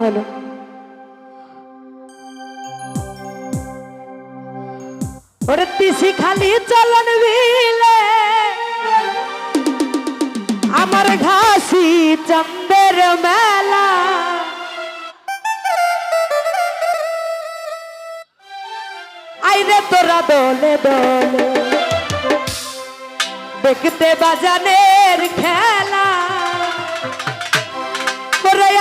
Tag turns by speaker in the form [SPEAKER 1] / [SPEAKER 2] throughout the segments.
[SPEAKER 1] হলো ওরে তিসি খালি চলন বিলে, আমার ঘাসি চম্বের মেলা। আইরে তোরা দোলে দোলে, দেখতে বাজানের খেলা।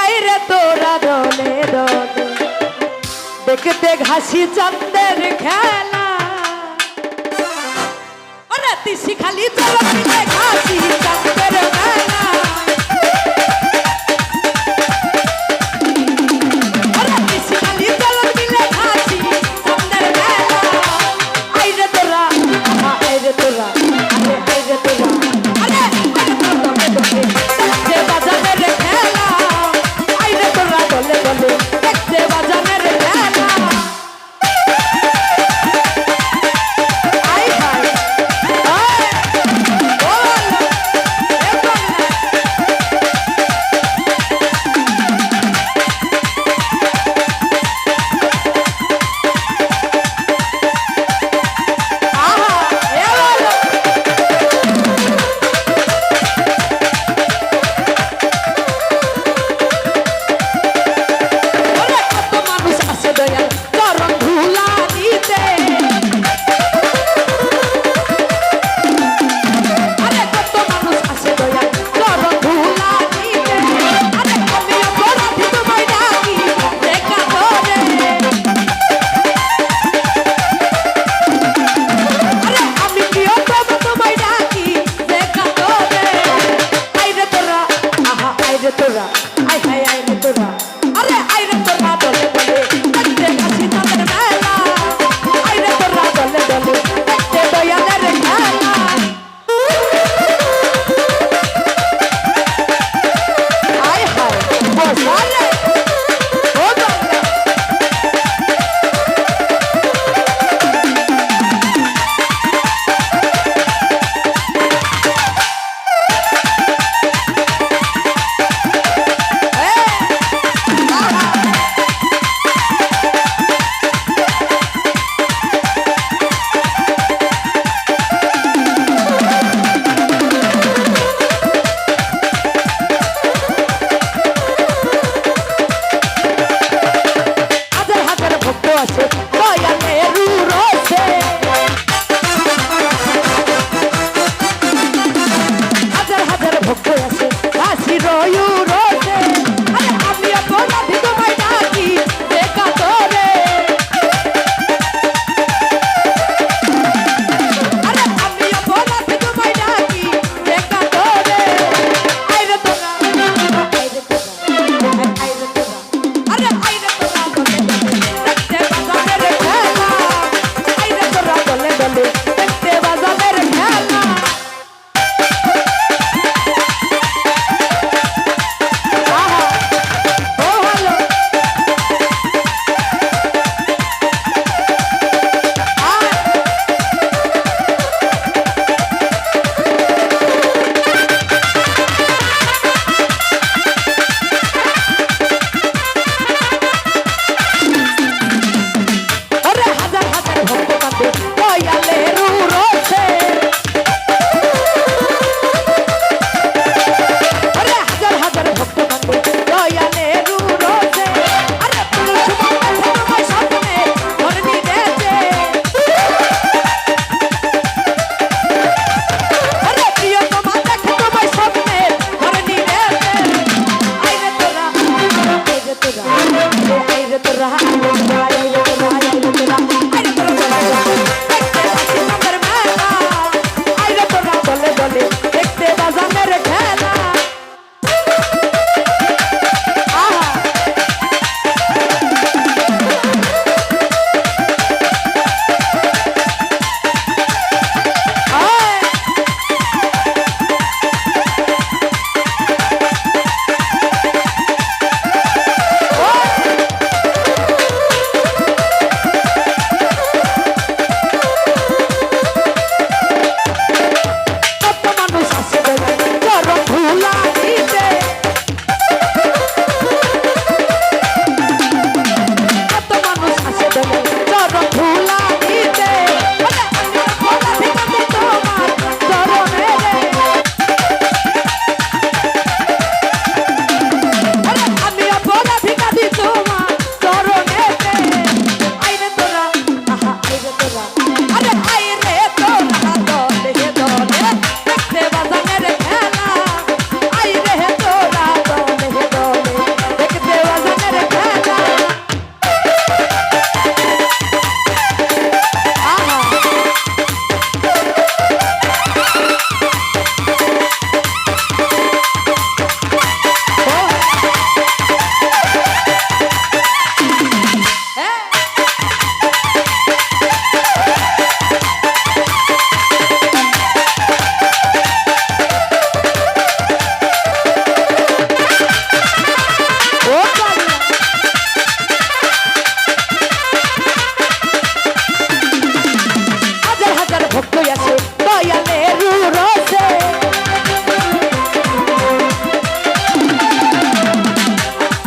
[SPEAKER 1] যাই রে তোরা দলে দলে। দেখতে ঘাসি চন্দের খেলা। রাতি শিখালি তোরা ঘাসি চন্দের খেলা। হাই হাই হাই মুকুল ভাই right.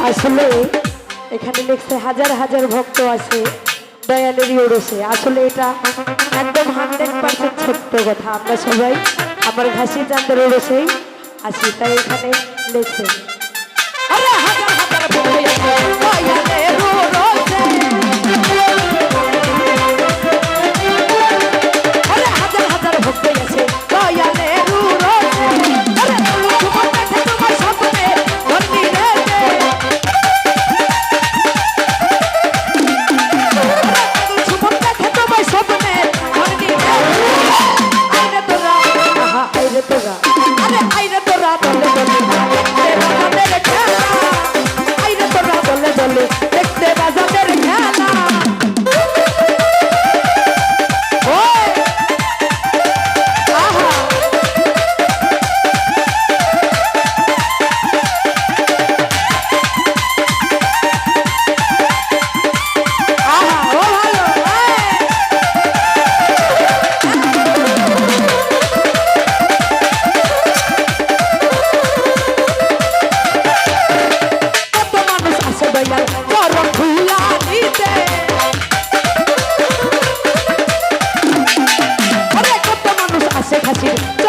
[SPEAKER 1] আসলে এখানে দেখছে হাজার হাজার ভক্ত আছে দয়ালেরই ওরসে। আসলে এটা একদম হান্ড্রেড পার্সেন্ট ছোট্ট কথা। আমরা সবাই আমার ঘাসি চান্দের ওরসেই আসি তাই এখানে লিখছে। আছি।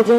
[SPEAKER 1] থেকে যে